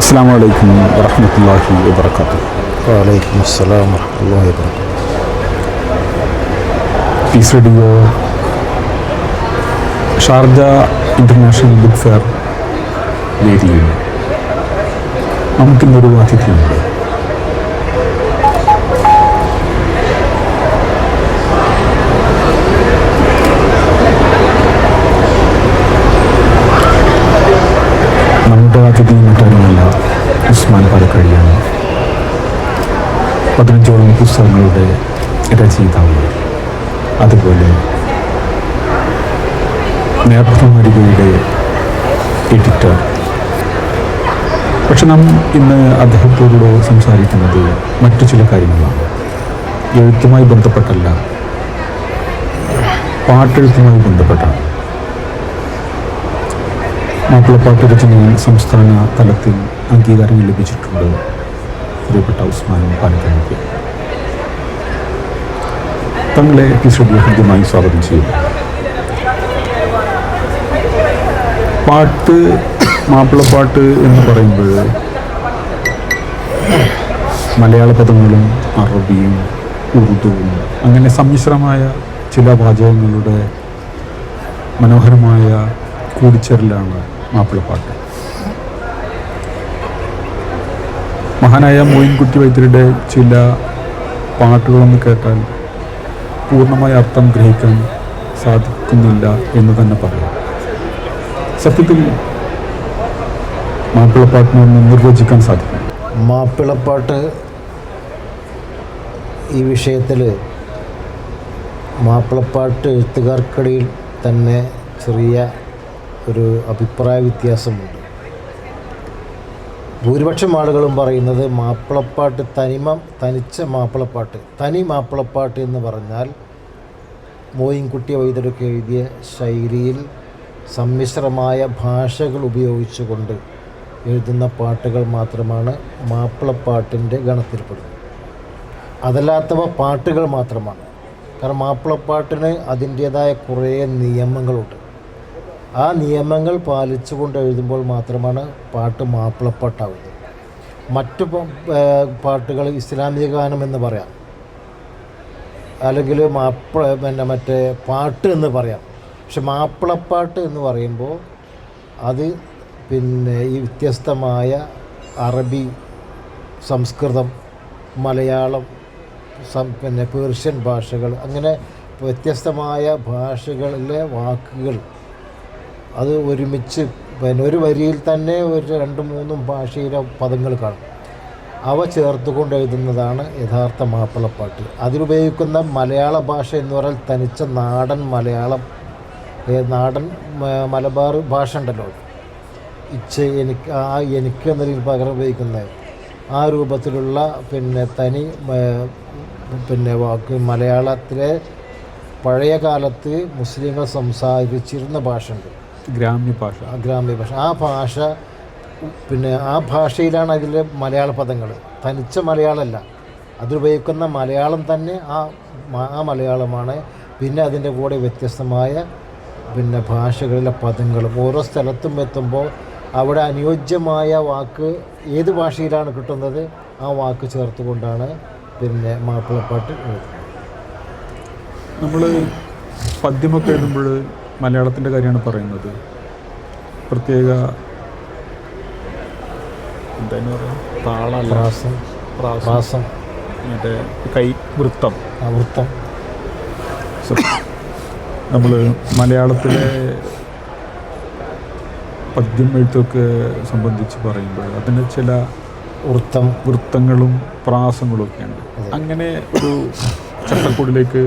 അസ്സാം വലൈക്കും വറഹമത്തല്ലാഹി വാത്തു വലൈക്കും അസ്സലാം വറഹ്മത്തുള്ളാഹി വാത്തു peace radio Sharjah international book fair വേദിയിൽ നമുക്കിന്നൊരു അതിഥിയുണ്ട് പതിനഞ്ചോളം പുസ്തകങ്ങളുടെ രചയിതാവ്. അതുപോലെ നേത്രമാരികയുടെ എഡിറ്റർ പക്ഷെ നാം ഇന്ന് അദ്ദേഹത്തോട് സംസാരിക്കുന്നത് മറ്റു ചില കാര്യങ്ങളാണ്. എഴുത്തുമായി ബന്ധപ്പെട്ടല്ല പാട്ടെഴുത്തുമായി ബന്ധപ്പെട്ടാണ്. മാപ്പിളപ്പാട്ട് രചനയിൽ സംസ്ഥാന തലത്തിൽ അംഗീകാരം ലഭിച്ചിട്ടുണ്ട്. പ്രിയപ്പെട്ട ഉസ്മാനും പാലക്കാട് തങ്ങളെ എപ്പിസോഡിൽ ഹൃദ്യമായി സ്വാഗതം ചെയ്യുന്നു. പാട്ട് മാപ്പിളപ്പാട്ട് എന്ന് പറയുമ്പോൾ മലയാള പദങ്ങളും അറബിയും ഉറുദുവും അങ്ങനെ സമ്മിശ്രമായ ചില വാചകങ്ങളുടെ മനോഹരമായ കൂടിച്ചേരലാണ് മാപ്പിളപ്പാട്ട് മഹാനായ മോയിൻകുട്ടി വൈദ്യരുടെ ചില പാട്ടുകളൊന്ന് കേട്ടാൽ പൂർണമായ അർത്ഥം ഗ്രഹിക്കാൻ സാധിക്കുന്നില്ല എന്ന് തന്നെ പറയാം. സത്യത്തിൽ മാപ്പിളപ്പാട്ടിനെ ഒന്ന് നിർവചിക്കാൻ സാധിക്കും. മാപ്പിളപ്പാട്ട് ഈ വിഷയത്തിൽ മാപ്പിളപ്പാട്ട് എഴുത്തുകാർക്കിടയിൽ തന്നെ ചെറിയ ഒരു അഭിപ്രായ വ്യത്യാസമുണ്ട്. ഭൂരിപക്ഷം ആളുകളും പറയുന്നത് മാപ്പിളപ്പാട്ട് തനിമ തനിച്ച മാപ്പിളപ്പാട്ട് തനി മാപ്പിളപ്പാട്ട് എന്ന് പറഞ്ഞാൽ മോയിൻകുട്ടി വൈദ്യരൊക്കെ എഴുതിയ ശൈലിയിൽ സമ്മിശ്രമായ ഭാഷകൾ ഉപയോഗിച്ചുകൊണ്ട് എഴുതുന്ന പാട്ടുകൾ മാത്രമാണ് മാപ്പിളപ്പാട്ടിന്റെ ഗണത്തിൽപ്പെടുന്നത്. അതല്ലാത്തവ പാട്ടുകൾ മാത്രമാണ്. കാരണം മാപ്പിളപ്പാട്ടിന് അതിന്റേതായ കുറേ നിയമങ്ങളുണ്ട്. ആ നിയമങ്ങൾ പാലിച്ചുകൊണ്ട് എഴുതുമ്പോൾ മാത്രമാണ് പാട്ട് മാപ്പിളപ്പാട്ടാവുന്നത്. മറ്റു പാട്ടുകൾ ഇസ്ലാമിക ഗാനം എന്ന് പറയാം. അല്ലെങ്കിൽ മാപ്പിള പിന്നെ മറ്റേ പാട്ട് എന്ന് പറയാം. പക്ഷെ മാപ്പിളപ്പാട്ട് എന്ന് പറയുമ്പോൾ അത് പിന്നെ ഈ വ്യത്യസ്തമായ അറബി സംസ്കൃതം മലയാളം സം പിന്നെ പേർഷ്യൻ ഭാഷകൾ അങ്ങനെ വ്യത്യസ്തമായ ഭാഷകളിലെ വാക്കുകൾ അത് ഒരുമിച്ച് പിന്നെ ഒരു വരിയിൽ തന്നെ ഒരു രണ്ടും മൂന്നും ഭാഷയിലെ പദങ്ങൾ കാണും. അവ ചേർത്തുകൊണ്ട് എഴുതുന്നതാണ് യഥാർത്ഥ മാപ്പിളപ്പാട്ട്. അതിലുപയോഗിക്കുന്ന മലയാള ഭാഷ എന്ന് പറഞ്ഞാൽ തനിച്ച നാടൻ മലയാളം നാടൻ മലബാർ ഭാഷ ഉണ്ടല്ലോ ഇച്ച് എനിക്ക് ആ എനിക്ക് എന്ന എന്നതിൽ പകരം ഉപയോഗിക്കുന്നത് ആ രൂപത്തിലുള്ള പിന്നെ തനി പിന്നെ വാക്ക് മലയാളത്തിലെ പഴയ കാലത്ത് മുസ്ലിങ്ങൾ സംസാരിച്ചിരുന്ന ഭാഷയുണ്ട് ഗ്രാമ്യ ഭാഷ. ആ ഗ്രാമ്യ ഭാഷ. ആ ഭാഷ പിന്നെ ആ ഭാഷയിലാണ് അതിലെ മലയാള പദങ്ങൾ. തനിച്ച മലയാളമല്ല. അതിലുപയോഗിക്കുന്ന മലയാളം തന്നെ ആ ആ മലയാളമാണ്. പിന്നെ അതിന്റെ കൂടെ വ്യത്യസ്തമായ പിന്നെ ഭാഷകളിലെ പദങ്ങളും ഓരോ സ്ഥലത്തും എത്തുമ്പോൾ അവിടെ അനുയോജ്യമായ വാക്ക് ഏത് ഭാഷയിലാണ് കിട്ടുന്നത് ആ വാക്ക് ചേർത്തുകൊണ്ടാണ് പിന്നെ മാപ്പിളപ്പാട്ട് എഴുതുന്നത്. നമ്മൾ പദ്യമൊക്കെ എഴുതുമ്പോൾ മലയാളത്തിന്റെ കാര്യമാണ് പറയുന്നത്. പ്രത്യേക എന്തായാലും പറയാ? താളല്ല. പ്രാസം. മറ്റേ കൈ വൃത്തം. വൃത്തം. നമ്മൾ മലയാളത്തിലെ പദ്യം എഴുത്തൊക്കെ സംബന്ധിച്ച് പറയുമ്പോൾ അതിന് ചില വൃത്തം. വൃത്തങ്ങളും പ്രാസങ്ങളും ഒക്കെയുണ്ട്. അങ്ങനെ ഒരു ചട്ടക്കൂടിലേക്ക്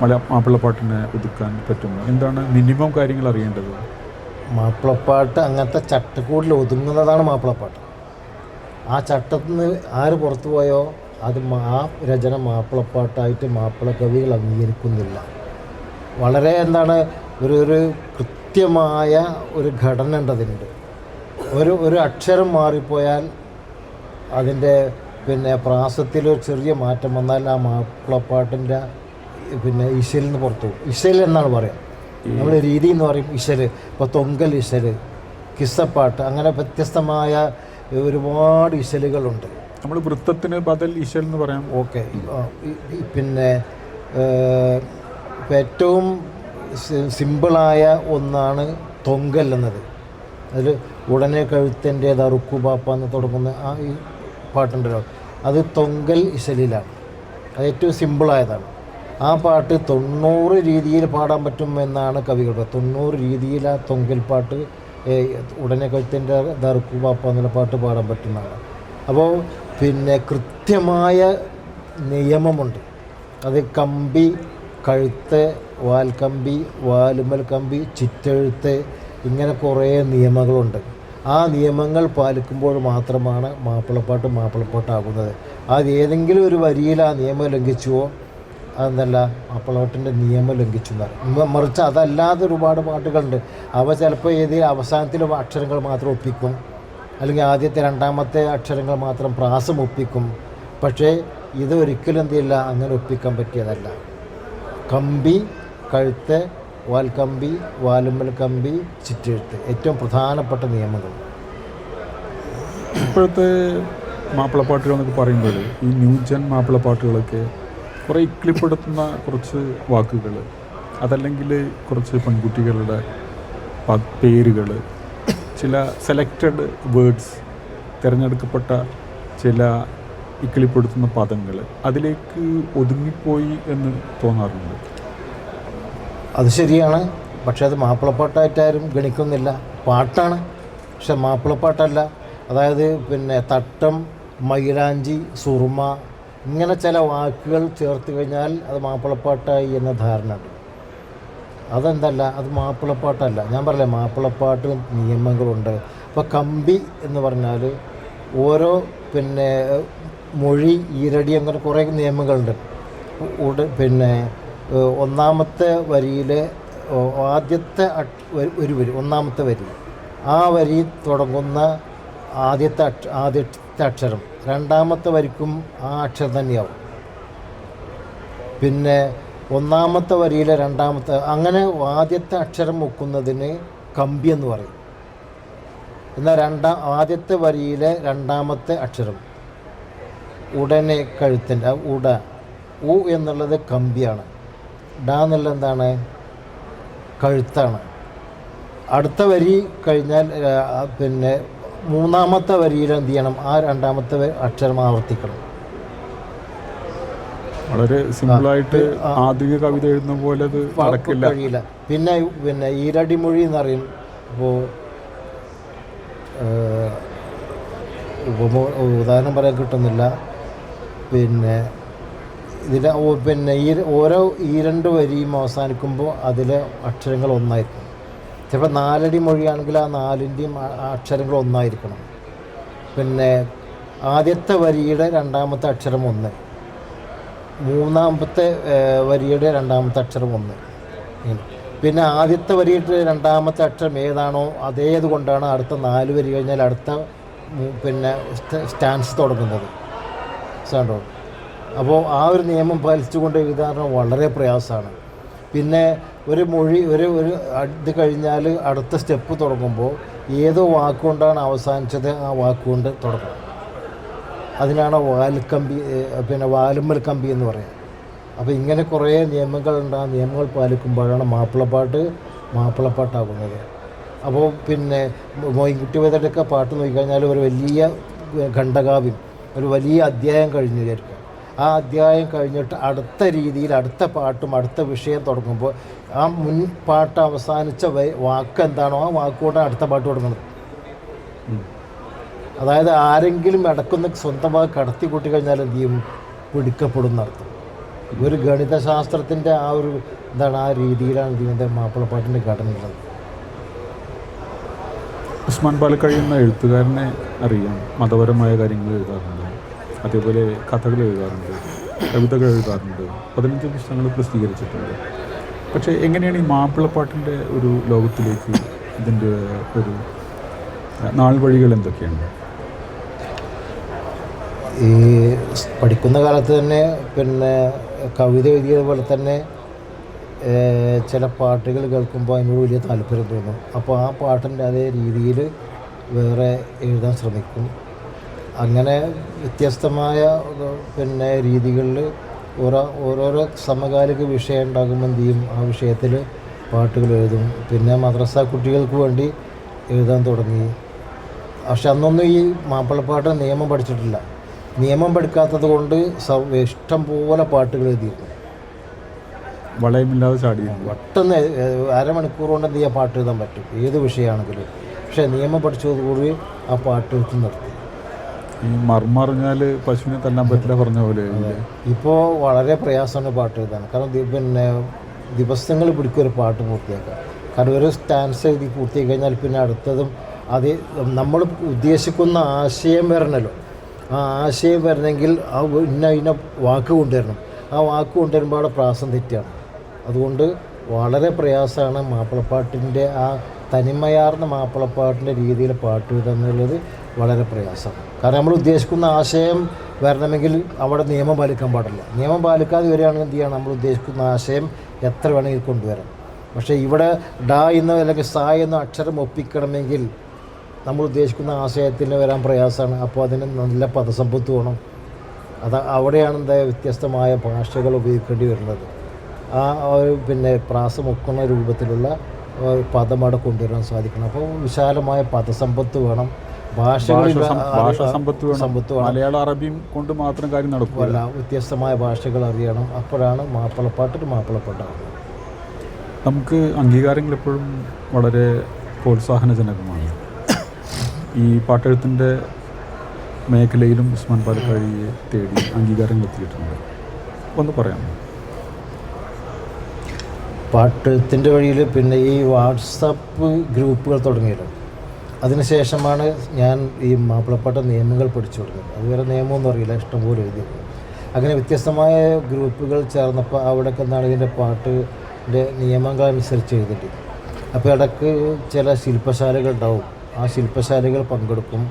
മ- മല മാപ്പിളപ്പാട്ടിനെ ഒതുക്കാൻ പറ്റുന്നു. എന്താണ് മിനിമം കാര്യങ്ങൾ അറിയേണ്ടത്? മാപ്പിളപ്പാട്ട് അങ്ങനത്തെ ചട്ടക്കൂടിൽ ഒതുങ്ങുന്നതാണ് മാപ്പിളപ്പാട്ട്. ആ ചട്ടത്തിൽ നിന്ന് ആര് പുറത്തു പോയോ അത് ആ രചന മാപ്പിളപ്പാട്ടായിട്ട് മാപ്പിള കവികൾ അംഗീകരിക്കുന്നില്ല. വളരെ എന്താണ് ഒരു ഒരു കൃത്യമായ ഒരു ഘടന ഉണ്ട് അതിനുണ്ട് ഒരു ഒരു അക്ഷരം മാറിപ്പോയാൽ അതിന്റെ പിന്നെ പ്രാസത്തിൽ ഒരു ചെറിയ മാറ്റം വന്നാൽ ആ മാപ്പിളപ്പാട്ടിന്റെ പിന്നെ ഇശലിൽ നിന്ന് പുറത്തു പോകും. എന്നാണ് പറയുക നമ്മൾ രീതി എന്ന് പറയും ഇശൽ ഇപ്പോൾ തൊങ്കൽ ഇശൽ കിസ്സപ്പാട്ട് അങ്ങനെ വ്യത്യസ്തമായ ഒരുപാട് ഇശലുകളുണ്ട് നമ്മൾ വൃത്തത്തിന് ബദൽ ഇശൽ എന്ന് പറയാം. ഓക്കെ. പിന്നെ ഇപ്പം ഏറ്റവും സിമ്പിളായ ഒന്നാണ് തൊങ്കൽ എന്നത്. അതിൽ ഉടനെ കഴുത്തിന്റെ ദറുക്കുബാപ്പ എന്ന് തുടങ്ങുന്ന ആ ഈ പാട്ടുണ്ടല്ലോ. അത് തൊങ്കൽ ഇശലിലാണ് അത് ഏറ്റവും സിമ്പിളായതാണ്. ആ പാട്ട് തൊണ്ണൂറ് രീതിയിൽ പാടാൻ പറ്റും എന്നാണ് കവികൾ. തൊണ്ണൂറ് രീതിയിൽ ആ തൊങ്കിൽ പാട്ട് ഉടനെ കഴുത്തിന്റെ പാപ്പ എന്നുള്ള പാട്ട് പാടാൻ പറ്റുന്നതാണ്. അപ്പോൾ പിന്നെ കൃത്യമായ നിയമമുണ്ട്. അത് കമ്പി കഴുത്ത് വാൽക്കമ്പി വാലുമൽ കമ്പി ചിറ്റെഴുത്ത് ഇങ്ങനെ കുറേ നിയമങ്ങളുണ്ട്. ആ നിയമങ്ങൾ പാലിക്കുമ്പോൾ മാത്രമാണ് മാപ്പിളപ്പാട്ട് മാപ്പിളപ്പാട്ടാകുന്നത്. അത് ഏതെങ്കിലും ഒരു വരിയിൽ ആ നിയമം ലംഘിച്ചുവോ അതെന്തല്ല മാപ്പിളപ്പാട്ടിന്റെ നിയമം ലംഘിച്ചു മറിച്ച് അതല്ലാതെ ഒരുപാട് പാട്ടുകളുണ്ട്. അവ ചിലപ്പോൾ ഏത് അവസാനത്തിലെ അക്ഷരങ്ങൾ മാത്രം ഒപ്പിക്കും. അല്ലെങ്കിൽ ആദ്യത്തെ രണ്ടാമത്തെ അക്ഷരങ്ങൾ മാത്രം പ്രാസം ഒപ്പിക്കും. പക്ഷേ ഇത് ഒരിക്കലും ചെയ്യില്ല അങ്ങനെ ഒപ്പിക്കാൻ പറ്റിയതല്ല. കമ്പി കഴുത്ത് വാൽക്കമ്പി വാലുമ്മൽ കമ്പി ചിറ്റെഴുത്ത്. ഏറ്റവും പ്രധാനപ്പെട്ട നിയമങ്ങൾ ഇപ്പോഴത്തെ മാപ്പിളപ്പാട്ടുകൾ എന്നൊക്കെ പറയുമ്പോൾ ഈ ന്യൂജൻ മാപ്പിളപ്പാട്ടുകളൊക്കെ കുറേ ഇക്ലിപ്പെടുത്തുന്ന കുറച്ച് വാക്കുകൾ അതല്ലെങ്കിൽ കുറച്ച് പെൺകുട്ടികളുടെ പേരുകൾ ചില സെലക്റ്റഡ് വേർഡ്സ് തിരഞ്ഞെടുക്കപ്പെട്ട ചില ഇക്കിളിപ്പെടുത്തുന്ന പദങ്ങൾ അതിലേക്ക് ഒതുങ്ങിപ്പോയി എന്ന് തോന്നാറുണ്ട്. അത് ശരിയാണ്. പക്ഷേ അത് മാപ്പിളപ്പാട്ടായിട്ടാരും ഗണിക്കുന്നില്ല. പാട്ടാണ്. പക്ഷെ മാപ്പിളപ്പാട്ടല്ല. അതായത് പിന്നെ തട്ടം മൈലാഞ്ചി സുറുമ ഇങ്ങനെ ചില വാക്കുകൾ ചേർത്ത് കഴിഞ്ഞാൽ അത് മാപ്പിളപ്പാട്ടായി എന്ന ധാരണ. ഉണ്ട് അതെന്തല്ല അത് മാപ്പിളപ്പാട്ടല്ല. ഞാൻ പറയില്ല മാപ്പിളപ്പാട്ട് നിയമങ്ങളുണ്ട്. അപ്പോൾ കമ്പി എന്ന് പറഞ്ഞാൽ ഓരോ പിന്നെ മൊഴി ഈരടി അങ്ങനെ കുറേ നിയമങ്ങളുണ്ട്. ഉട പിന്നെ ഒന്നാമത്തെ വരിയിലെ ആദ്യത്തെ ഒരു- ഒരു വരി ഒന്നാമത്തെ വരി. ആ വരി തുടങ്ങുന്ന ആദ്യത്തെ ആദ്യത്തെ അക്ഷരം. രണ്ടാമത്തെ വരിക്കും ആ അക്ഷരം തന്നെയാവും. പിന്നെ ഒന്നാമത്തെ വരിയിലെ രണ്ടാമത്തെ അങ്ങനെ ആദ്യത്തെ അക്ഷരം മുക്കുന്നതിന് കമ്പി എന്ന് പറയും. എന്നാൽ രണ്ടാം ആദ്യത്തെ വരിയിലെ രണ്ടാമത്തെ അക്ഷരം. ഉടനെ കഴുത്തിന്റെ ഉട ഉ എന്നുള്ളത് കമ്പിയാണ്. ഡ എന്നുള്ളത് എന്താണ്? കഴുത്താണ്. അടുത്ത വരി കഴിഞ്ഞാൽ പിന്നെ മൂന്നാമത്തെ വരിയിൽ എന്ത് ചെയ്യണം? ആ രണ്ടാമത്തെ അക്ഷരം ആവർത്തിക്കണം. വളരെ സിമ്പിളായിട്ട് ആധുനിക കവിത എഴുതുന്ന പോലെ അത് നടക്കില്ല. കഴിയില്ല. പിന്നെ പിന്നെ ഈരടിമൊഴി എന്ന് പറയും ഇപ്പോൾ ഉദാഹരണം പറയാൻ കിട്ടുന്നില്ല. പിന്നെ ഇതിന്റെ പിന്നെ ഈ ഓരോ ഈ രണ്ട് വരിയും അവസാനിക്കുമ്പോൾ അതിലെ അക്ഷരങ്ങൾ ഒന്നായിരിക്കും. ചിലപ്പോൾ നാലടി മൊഴിയാണെങ്കിൽ ആ നാലിന്റെയും അക്ഷരങ്ങൾ ഒന്നായിരിക്കണം. പിന്നെ ആദ്യത്തെ വരിയുടെ രണ്ടാമത്തെ അക്ഷരം ഒന്ന്. മൂന്നാമത്തെ വരിയുടെ രണ്ടാമത്തെ അക്ഷരം ഒന്ന്. പിന്നെ ആദ്യത്തെ വരിയുടെ രണ്ടാമത്തെ അക്ഷരം ഏതാണോ അതേത് കൊണ്ടാണ് അടുത്ത നാല് വരി കഴിഞ്ഞാൽ അടുത്ത പിന്നെ സ്റ്റാൻസ് തുടങ്ങുന്നത്. സാണ്ടോ? അപ്പോൾ ആ ഒരു നിയമം പാലിച്ചുകൊണ്ട് എഴുതാറ് വളരെ പ്രയാസമാണ്. പിന്നെ ഒരു മൊഴി ഒരു ഒരു ഇത് കഴിഞ്ഞാൽ അടുത്ത സ്റ്റെപ്പ് തുടങ്ങുമ്പോൾ ഏതോ വാക്കുകൊണ്ടാണ് അവസാനിച്ചത് ആ വാക്കുകൊണ്ട് തുടങ്ങും അതിനാണ് വാൽക്കമ്പി പിന്നെ വാലുമ്മൽ കമ്പി എന്ന് പറയാം അപ്പോൾ ഇങ്ങനെ കുറേ നിയമങ്ങളുണ്ട് ആ നിയമങ്ങൾ പാലിക്കുമ്പോഴാണ് മാപ്പിളപ്പാട്ട് മാപ്പിളപ്പാട്ടാകുന്നത്. അപ്പോൾ പിന്നെ മോയിൻകുട്ടി വേദയുടെയൊക്കെ പാട്ട് നോക്കിക്കഴിഞ്ഞാൽ ഒരു വലിയ ഖണ്ഡകാവ്യം ഒരു വലിയ അധ്യായം കഴിഞ്ഞു വിചാരിക്കുക. ആ അധ്യായം കഴിഞ്ഞിട്ട് അടുത്ത രീതിയിൽ അടുത്ത പാട്ടും അടുത്ത വിഷയം തുടങ്ങുമ്പോൾ ആ മുൻ പാട്ട് അവസാനിച്ച വാക്ക് എന്താണോ ആ വാക്കുകൊണ്ടാണ് അടുത്ത പാട്ട് തുടങ്ങുന്നത്. അതായത് ആരെങ്കിലും ഇടക്കുന്ന സ്വന്തമായി കടത്തി കൂട്ടി കഴിഞ്ഞാൽ എന്ത് ചെയ്യും? പിടിക്കപ്പെടുന്ന അർത്ഥം. ഒരു ഗണിതശാസ്ത്രത്തിന്റെ ആ ഒരു എന്താണ് ആ രീതിയിലാണ് ഇതിന്റെ മാപ്പിളപ്പാട്ടിന്റെ ഘടന ഉള്ളത്. ഉസ്മാൻ പാലക്കഴിയുന്ന എഴുത്തുകാരനെ അറിയാം. മതപരമായ കാര്യങ്ങൾ എഴുതാറുണ്ട്. അതേപോലെ കഥകൾ എഴുതാറുണ്ട് കവിതകൾ എഴുതാറുണ്ട്. പതിനഞ്ച് പുസ്തകങ്ങൾ പ്രസിദ്ധീകരിച്ചിട്ടുണ്ട്. പക്ഷേ എങ്ങനെയാണ് ഈ മാപ്പിളപ്പാട്ടിന്റെ ഒരു ലോകത്തിലേക്ക് ഇതിന്റെ ഒരു നാൾ വഴികൾ എന്തൊക്കെയാണ്? ഈ പഠിക്കുന്ന കാലത്ത് തന്നെ പിന്നെ കവിത എഴുതിയതുപോലെ തന്നെ ചില പാട്ടുകൾ കേൾക്കുമ്പോൾ അതിനോട് വലിയ താല്പര്യം തോന്നും. അപ്പോൾ ആ പാട്ടിന്റെ അതേ രീതിയിൽ വേറെ എഴുതാൻ ശ്രമിക്കും. അങ്ങനെ വ്യത്യസ്തമായ പിന്നെ രീതികളിൽ ഓരോ ഓരോരോ സമകാലിക വിഷയം ഉണ്ടാകുമ്പോൾ എന്ത് ചെയ്യും? ആ വിഷയത്തിൽ പാട്ടുകൾ എഴുതും. പിന്നെ മദ്രസ കുട്ടികൾക്ക് വേണ്ടി എഴുതാൻ തുടങ്ങി. പക്ഷെ അന്നൊന്നും ഈ മാപ്പിളപ്പാട്ട് നിയമം പഠിച്ചിട്ടില്ല. നിയമം പഠിക്കാത്തത് കൊണ്ട് ഇഷ്ടം പോലെ പാട്ടുകൾ എഴുതിയിരുന്നു. വളയമില്ലാതെ ചാടി പെട്ടെന്ന് അരമണിക്കൂർ കൊണ്ട് എന്ത് ചെയ്യാൻ പാട്ട് എഴുതാൻ പറ്റും. ഏത് വിഷയമാണെങ്കിലും. പക്ഷേ നിയമം പഠിച്ചതോടുകൂടി ആ പാട്ട് എഴുത്ത് നിർത്തി. ഈ മർമറിഞ്ഞാൽ പശുവിനെ തല്ലാൻ പറ്റില്ല പറഞ്ഞ പോലെ? ഇപ്പോൾ വളരെ പ്രയാസമാണ് പാട്ട് എഴുതാൻ കാരണം പിന്നെ ദിവസങ്ങൾ പിടിക്കും ഒരു പാട്ട് പൂർത്തിയാക്കാൻ. കാരണം ഒരു സ്റ്റാൻസ് എഴുതി പൂർത്തിയാക്കി കഴിഞ്ഞാൽ പിന്നെ അടുത്തതും അത് നമ്മൾ ഉദ്ദേശിക്കുന്ന ആശയം വരണല്ലോ. ആ ആശയം വരണമെങ്കിൽ ആ ഇന്ന ഇന്ന വാക്ക് കൊണ്ടുവരണം. ആ വാക്ക് കൊണ്ടുവരുമ്പോൾ അവിടെ പ്രാസം തെറ്റാണ്. അതുകൊണ്ട് വളരെ പ്രയാസമാണ് മാപ്പിളപ്പാട്ടിന്റെ ആ തനിമയാർന്ന മാപ്പിളപ്പാട്ടിന്റെ രീതിയിൽ പാട്ട് എഴുതുക എന്നുള്ളത് വളരെ പ്രയാസമാണ്. കാരണം നമ്മൾ ഉദ്ദേശിക്കുന്ന ആശയം വരണമെങ്കിൽ അവിടെ നിയമം പാലിക്കാൻ പാടില്ല. നിയമം പാലിക്കാതെ വരികയാണെങ്കിൽ എന്ത് ചെയ്യണം? നമ്മൾ ഉദ്ദേശിക്കുന്ന ആശയം എത്ര വേണമെങ്കിൽ കൊണ്ടുവരാം പക്ഷേ ഇവിടെ ഡ എന്ന അല്ലെങ്കിൽ സ എന്ന അക്ഷരം ഒപ്പിക്കണമെങ്കിൽ നമ്മൾ ഉദ്ദേശിക്കുന്ന ആശയത്തിന് വരാൻ പ്രയാസമാണ്. അപ്പോൾ അതിന് നല്ല പദസമ്പത്ത് വേണം. അത് അവിടെയാണ് എന്താ വ്യത്യസ്തമായ ഭാഷകൾ ഉപയോഗിക്കേണ്ടി വരുന്നത്. ആ ഒരു പിന്നെ പ്രാസം ഒക്കുന്ന രൂപത്തിലുള്ള പദം അവിടെ കൊണ്ടുവരാൻ സാധിക്കണം. അപ്പോൾ വിശാലമായ പദസമ്പത്ത് വേണം. ഭാഷ സം- ഭാഷ സമ്പത്ത് സമ്പത്ത് മലയാളം അറബിയും കൊണ്ട് മാത്രം കാര്യം നടക്കില്ല വ്യത്യസ്തമായ ഭാഷകൾ അറിയണം. അപ്പോഴാണ് മാപ്പിളപ്പാട്ടൊരു മാപ്പിളപ്പാട്ടാകുന്നത്. നമുക്ക് അംഗീകാരങ്ങൾ എപ്പോഴും വളരെ പ്രോത്സാഹനജനകമാണ്. ഈ പാട്ടെഴുത്തിന്റെ മേഖലയിലും ഉസ്മാൻ പാലക്കാഴിയെ തേടി അംഗീകാരങ്ങൾ എത്തിയിട്ടുണ്ട്. ഒന്ന് പറയാം. പാട്ടെഴുത്തിന്റെ വഴിയിൽ പിന്നെ ഈ വാട്സപ്പ് ഗ്രൂപ്പുകൾ തുടങ്ങിയല്ലോ. അതിനുശേഷമാണ് ഞാൻ ഈ മാപ്പിളപ്പാട്ട നിയമങ്ങൾ പഠിച്ചു കൊടുക്കുന്നത് അതുവരെ നിയമമൊന്നും അറിയില്ല ഇഷ്ടംപോലെ എഴുതി അങ്ങനെ വ്യത്യസ്തമായ ഗ്രൂപ്പുകൾ ചേർന്നപ്പോൾ അവിടെയൊക്കെ എന്താണ് ഇതിന്റെ പാട്ടിന്റെ നിയമങ്ങൾ അനുസരിച്ച് എഴുതിയിട്ട് അപ്പോൾ ഇടയ്ക്ക് ചില ശില്പശാലകൾ ഉണ്ടാവും. ആ ശില്പശാലകൾ പങ്കെടുക്കും.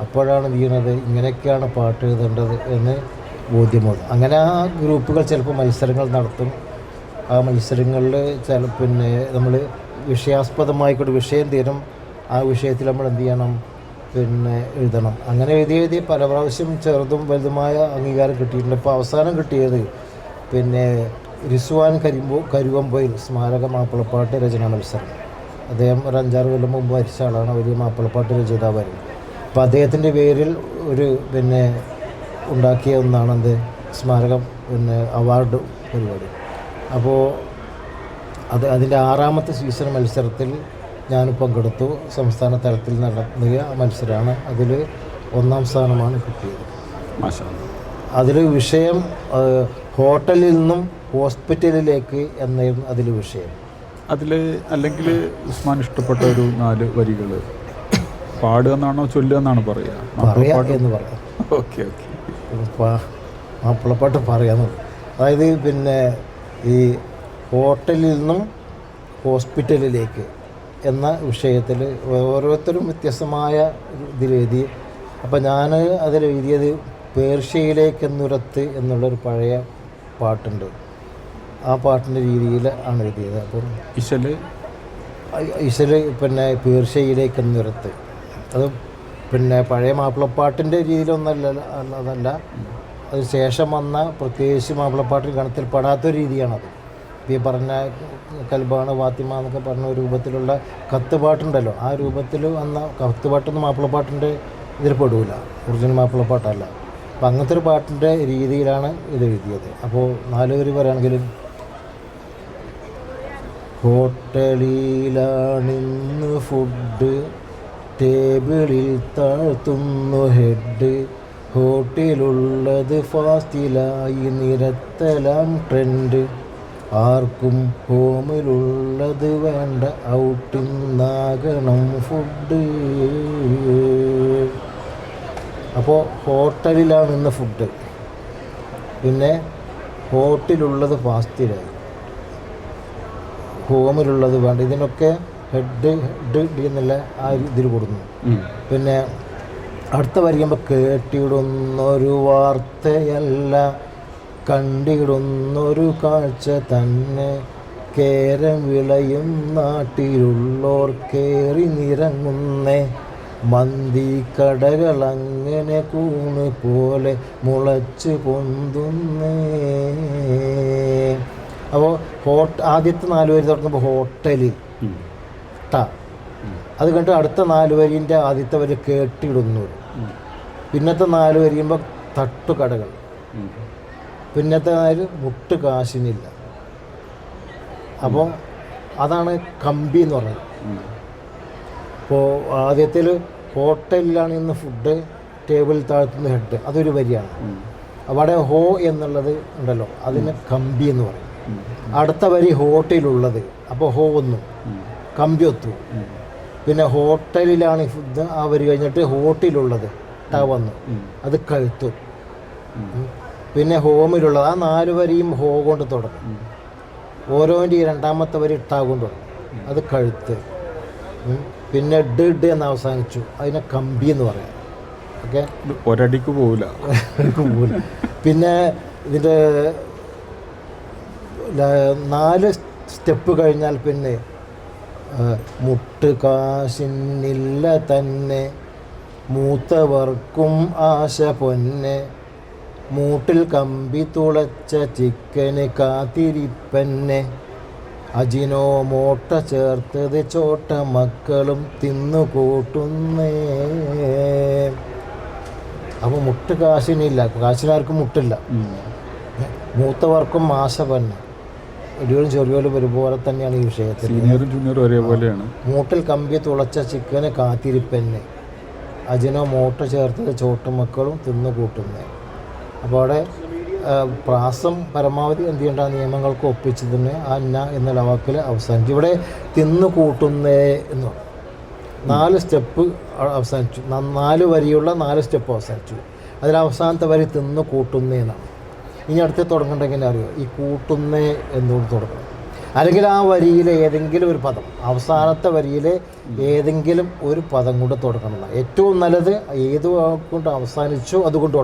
അപ്പോഴാണ് ചെയ്യുന്നത് ഇങ്ങനെയൊക്കെയാണ് പാട്ട് എഴുതേണ്ടത് എന്ന് ബോധ്യമാകും അങ്ങനെ ആ ഗ്രൂപ്പുകൾ ചിലപ്പോൾ മത്സരങ്ങൾ നടത്തും. ആ മത്സരങ്ങളിൽ ചില പിന്നെ നമ്മൾ വിഷയാസ്പദമായിക്കോട്ടെ വിഷയം തീരും. ആ വിഷയത്തിൽ നമ്മൾ എന്ത് ചെയ്യണം? പിന്നെ എഴുതണം. അങ്ങനെ എഴുതി എഴുതി പല പ്രാവശ്യം ചെറുതും വലുതുമായ അംഗീകാരം കിട്ടിയിട്ടുണ്ട്. ഇപ്പോൾ അവസാനം കിട്ടിയത് പിന്നെ റിസ്വാൻ കരിമ്പോ കരുവമ്പൊയിൽ സ്മാരക മാപ്പിളപ്പാട്ട് രചന മത്സരം. അദ്ദേഹം ഒരു അഞ്ചാറ് കൊല്ലം മുമ്പ് മരിച്ച ആളാണ്. വലിയ മാപ്പിളപ്പാട്ട് രചയിതാവായിരുന്നു. അപ്പോൾ അദ്ദേഹത്തിന്റെ പേരിൽ ഒരു പിന്നെ ഉണ്ടാക്കിയ ഒന്നാണ് സ്മാരകം പിന്നെ അവാർഡ് പരിപാടി. അപ്പോൾ അത് അതിന്റെ ആറാമത്തെ സീസൺ മത്സരത്തിൽ ഞാൻ പങ്കെടുത്തു. സംസ്ഥാന തലത്തിൽ നടത്തിയ മത്സരമാണ് അതിൽ ഒന്നാം സ്ഥാനമാണ് കിട്ടിയത്. അതിൽ വിഷയം ഹോട്ടലിൽ നിന്നും ഹോസ്പിറ്റലിലേക്ക് എന്നായിരുന്നു അതിൽ വിഷയം. അതിൽ അല്ലെങ്കിൽ ഉസ്മാൻ ഇഷ്ടപ്പെട്ട ഒരു നാല് വരികൾ. പാടുക എന്നാണോ ചൊല്ലുക എന്നാണോ പറയുക. പറയാ എന്ന് പറയാം. Okay okay. മാപ്പിളപ്പാട്ട് പറയാന്ന് അതായത് പിന്നെ ഈ ഹോട്ടലിൽ നിന്നും ഹോസ്പിറ്റലിലേക്ക് എന്ന വിഷയത്തിൽ ഓരോരുത്തരും വ്യത്യസ്തമായ ഇതിലെഴുതി അപ്പം ഞാൻ അതിലെഴുതിയത് പേർഷ്യയിലേക്കെന്നുരത്ത് എന്നുള്ളൊരു പഴയ പാട്ടുണ്ട്. ആ പാട്ടിന്റെ രീതിയിൽ ആണ് എഴുതിയത്. അപ്പം ഇശൽ? ഇശൽ പിന്നെ പേർഷ്യയിലേക്കെന്നുരത്ത്. അത് പിന്നെ പഴയ മാപ്പിളപ്പാട്ടിന്റെ രീതിയിലൊന്നല്ല അതല്ല. അതിന് ശേഷം വന്ന പ്രത്യേകിച്ച് മാപ്പിളപ്പാട്ടിൽ ഗണത്തിൽ പെടാത്തൊരു രീതിയാണത്. ഈ പറഞ്ഞ കൽബാണ് വാത്തിമ എന്നൊക്കെ പറഞ്ഞ രൂപത്തിലുള്ള കത്തുപാട്ടുണ്ടല്ലോ. ആ രൂപത്തിൽ വന്ന കത്തുപാട്ടൊന്നും മാപ്പിളപ്പാട്ടിന്റെ ഇതിൽ പെടൂല. ഒറിജിനൽ മാപ്പിളപ്പാട്ടല്ല അപ്പം അങ്ങനത്തെ ഒരു പാട്ടിന്റെ രീതിയിലാണ് ഇത് എഴുതിയത്. അപ്പോൾ നാല് പേര് പറയുകയാണെങ്കിൽ ഹോട്ടലിലാണിന്ന് ഫുഡ് ടേബിളിൽ താഴ്ത്തുന്നു ഹെഡ്. ഹോട്ടലുള്ളത് ഫാസ്റ്റിലായി നിരത്തലാം ട്രെൻഡ്. ആർക്കും ഹോമിലുള്ളത് വേണ്ട. ഔട്ടിന്നാകണം ഫുഡ്. അപ്പോൾ ഹോട്ടലിലാണ് ഇന്ന് ഫുഡ്. പിന്നെ ഹോട്ടലുള്ളത് ഫാസ്റ്റിലായി ഹോമിലുള്ളത് വേണ്ട. ഇതിനൊക്കെ ഹെഡ് ഹെഡ് ഡി എന്നുള്ള ആ ഇതിൽ കൊടുക്കുന്നു. പിന്നെ അടുത്ത വരിക്കുമ്പോൾ കേട്ടിടുന്നൊരു വാർത്തയല്ല. കണ്ടിടുന്നൊരു കാഴ്ച തന്നെ. കേരം വിളയും നാട്ടിലുള്ളോർ കേറി നിരങ്ങുന്നേ. മന്തി കടകൾ അങ്ങനെ കൂണ് പോലെ മുളച്ച് പൊന്തുന്നേ. അപ്പോൾ ഹോട്ട ആദ്യത്തെ നാല് വരി തുടങ്ങുമ്പോൾ ഹോട്ടൽ. ട അത് കണ്ട് അടുത്ത നാല് വരിന്റെ ആദ്യത്തെ വരി കേട്ടിടുന്നു. പിന്നത്തെ നാല് വരിയുമ്പോൾ തട്ടുകടകൾ. പിന്നത്തെ മുട്ട് കാശിനില്ല അപ്പോൾ അതാണ് കമ്പി എന്ന് പറഞ്ഞത്. ഇപ്പോൾ ആദ്യത്തിൽ ഹോട്ടലിലാണ് ഇന്ന് ഫുഡ് ടേബിൾ താഴ്ത്തുന്ന ഹെഡ് അതൊരു വരിയാണ്. അവിടെ ഹോ എന്നുള്ളത് ഉണ്ടല്ലോ അതിന് കമ്പി എന്ന് പറയും അടുത്ത വരി ഹോട്ടലുള്ളത് അപ്പോൾ ഹോ ഒന്നും കമ്പി ഒത്തു പിന്നെ ഹോട്ടലിലാണ് ഫുഡ് ആ വരി കഴിഞ്ഞിട്ട് ഹോട്ടലുള്ളത് ട വന്നു. അത് കഴുത്തു. പിന്നെ ഹോമിലുള്ളത്. ആ നാല് വരിയും ഹോ കൊണ്ട് തുടങ്ങും. ഓരോന്റെ ഈ രണ്ടാമത്തെ വരി ട കൊണ്ട് തുടങ്ങും. അത് കഴുത്ത്. പിന്നെ ഡ് ഡ് എന്ന് അവസാനിച്ചു. അതിനെ കമ്പി എന്ന് പറയാം. ഓക്കെ? ഒരടിക്ക് പോവില്ല. പിന്നെ ഇതിന്റെ നാല് സ്റ്റെപ്പ് കഴിഞ്ഞാൽ പിന്നെ മുട്ട് കാശിനില്ല തന്നെ മൂത്തവർക്കും ആശ പൊന്നെ മൂട്ടിൽ കമ്പി തുളച്ച ചിക്കന് കാത്തിരിപ്പന്നെ. അജിനോ മോട്ട ചേർത്തത് ചോട്ട മക്കളും തിന്നു കൂട്ടുന്നേ. അപ്പോൾ മുട്ട് കാശിനില്ല. കാശിനാർക്കും മുട്ടില്ല. മൂത്തവർക്കും തന്നെ. വലിയോരും ചെറിയോരും ഒരുപോലെ തന്നെയാണ് ഈ വിഷയത്തിൽ സീനിയറും ജൂനിയറും ഒരേപോലെയാണ്. മൂട്ടിൽ കമ്പി തുളച്ച ചിക്കന് കാത്തിരിപ്പന്നെ. അജിനോ മോട്ട ചേർത്തത് ചോട്ടുമക്കളും തിന്നു കൂട്ടുന്നേ. അപ്പോൾ അവിടെ പ്രാസം പരമാവധി എന്ത് ചെയ്യേണ്ട നിയമങ്ങൾക്ക് ഒപ്പിച്ച് തന്നെ ആ ന എന്നുള്ള വാക്കിൽ അവസാനിച്ചു. ഇവിടെ തിന്നു കൂട്ടുന്നേ എന്ന്. നാല് സ്റ്റെപ്പ് അവസാനിച്ചു. നാല് വരിയുള്ള നാല് സ്റ്റെപ്പ് അവസാനിച്ചു. അതിൽ അവസാനത്തെ വരി തിന്നു കൂട്ടുന്നേ എന്നാണ്. ഇനി അടുത്ത് തുടങ്ങേണ്ട എങ്ങനെ അറിയോ? ഈ കൂട്ടുന്നേ എന്നുകൊണ്ട് തുടങ്ങണം. അല്ലെങ്കിൽ ആ വരിയിലെ ഏതെങ്കിലും ഒരു പദം അവസാനത്തെ വരിയിലെ ഏതെങ്കിലും ഒരു പദം കൊണ്ട് എന്നാണ്. ഏറ്റവും നല്ലത് ഏത് കൊണ്ട് അവസാനിച്ചോ അതുകൊണ്ട്.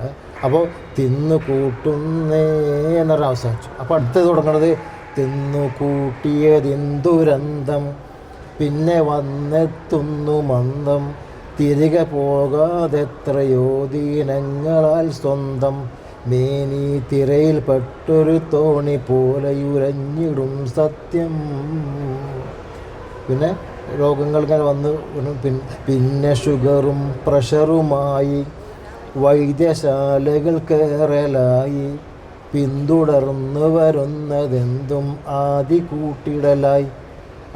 ഏ? അപ്പോൾ തിന്നു കൂട്ടുന്നേ എന്നൊരു അവസാനിച്ചു അപ്പോൾ അടുത്തത് തുടങ്ങണത് തിന്നു കൂട്ടിയതെന്തുരന്തം പിന്നെ വന്നെത്തുന്നു മന്ദം തിരികെ പോകാതെത്രയോ ദീനങ്ങളാൽ സ്വന്തം മേനി തിരയിൽ പെട്ടൊരു തോണി പോലെ പോലെയുരഞ്ഞിടും സത്യം. പിന്നെ രോഗങ്ങൾ ഇങ്ങനെ വന്ന് പിന്നെ ഷുഗറും പ്രഷറുമായി വൈദ്യശാലകൾ കയറലായി പിന്തുടർന്നു വരുന്നതെന്തും ആദി കൂട്ടിടലായി.